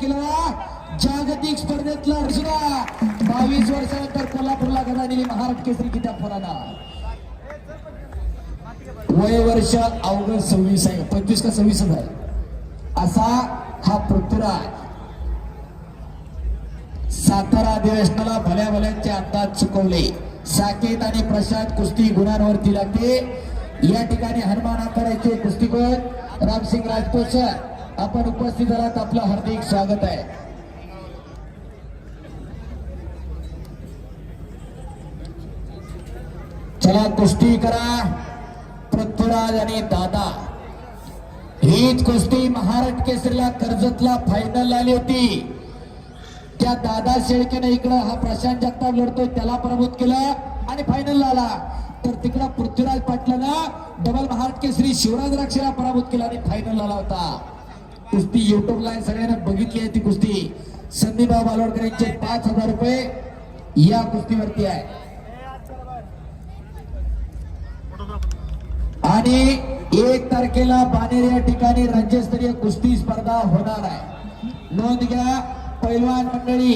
केला. जागतिक स्पर्धेतला सुद्धा. बावीस वर्षानंतर कोल्हापूरला गदा दिली महाराष्ट्र केसरी किताब फराना वय वर्ष अवघड सव्वीस आहे. पंचवीस का सव्वीस आहे. असा हा पृथ्वीराज. सातारा अधिवेशनाला भल्या भल्यांचे अंदाज चुकवले. साकेत आणि प्रशांत कुस्ती गुणांवरती लागते या ठिकाणी हनुमान आखाड्याचे कुस्तीकोर रामसिंग राजपूत सर. आपण उपस्थित झालात आपलं हार्दिक स्वागत आहे. चला कुस्ती करा. पृथ्वीराज आणि दादा. हीच कुस्ती महाराष्ट्र केसरीला कर्जतला फायनल आली होती. त्या दादा शेळकेने इकडं हा प्रशांत जगताप लढतोय. त्याला पराभूत केलं आणि फायनल आला. तर तिकडं पृथ्वीराज पाटलानं डबल महाराष्ट्र केसरी शिवराज राक्षेला पराभूत केला आणि फायनल आला होता. कुस्ती युट्यूबला सगळ्यांना बघितली आहे ती कुस्ती. संदीपराव बालोडकर यांचे पाच हजार रुपये या कुस्तीवरती आहे. आणि एक तारखेला बानेर या ठिकाणी राज्यस्तरीय कुस्ती स्पर्धा होणार आहे. नोंद घ्या पैलवान मंडळी.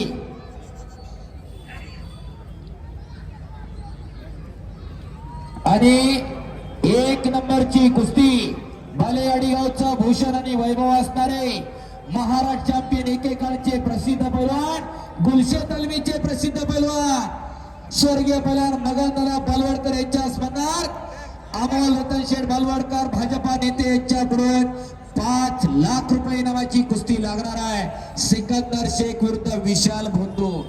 आणि एक नंबरची कुस्ती. भाले अडीगावचा भूषण आणि वैभव असणारे महाराष्ट्र चॅम्पियन एकेकाळचे प्रसिद्ध पैलवान गुलशन तलमीचे प्रसिद्ध पैलवान स्वर्गीय पैलवान मगनदादा बालवडकर यांच्या स्मरणार्थ अमोल रतन शेठ बालवडकर भाजपा नेते यांच्याकडून पाच लाख रुपये नावाची कुस्ती लागणार आहे. सिकंदर शेख विरुद्ध विशाल भोंदू.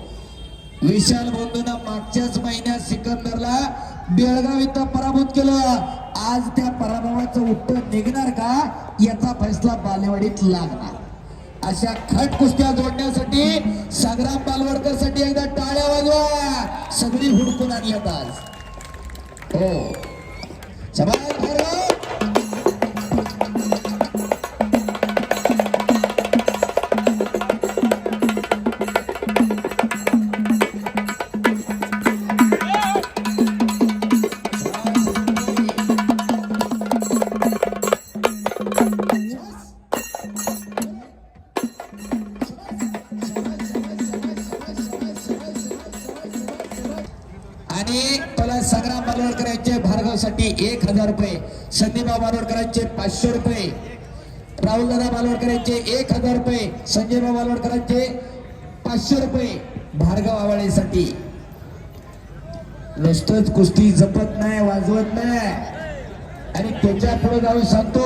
विशाल भोंदून मागच्याच महिन्यात सिकंदरला बेळगाव इथं पराभूत केलं. आज त्या पराभवाचं उत्तर निघणार का? याचा फैसला बालेवाडीत लागणार. अशा खट कुस्त्या जोडण्यासाठी संग्राम बालवडकरसाठी एकदा टाळ्या वाजवा. सगळी हुडकून आणली आज. हो. आणि त्याला संग्राम बालवडकर यांचे भार्गवसाठी एक हजार रुपये संदीपा बालवडकर यांचे पाचशे रुपये राहुल दादा बालवडकर यांचे एक हजार रुपये संजयबा बालवडकर पाचशे रुपये भार्गव आवाळेसाठी. नुसतंच कुस्ती जपत नाही वाजवत नाही. आणि त्याच्या पुढे जाऊन सांगतो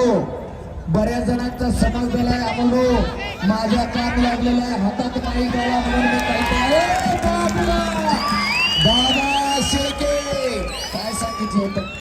बऱ्याच जणांचा समाज झालाय आम्हाला माझ्या काम लागलेला आहे हातात काही गावा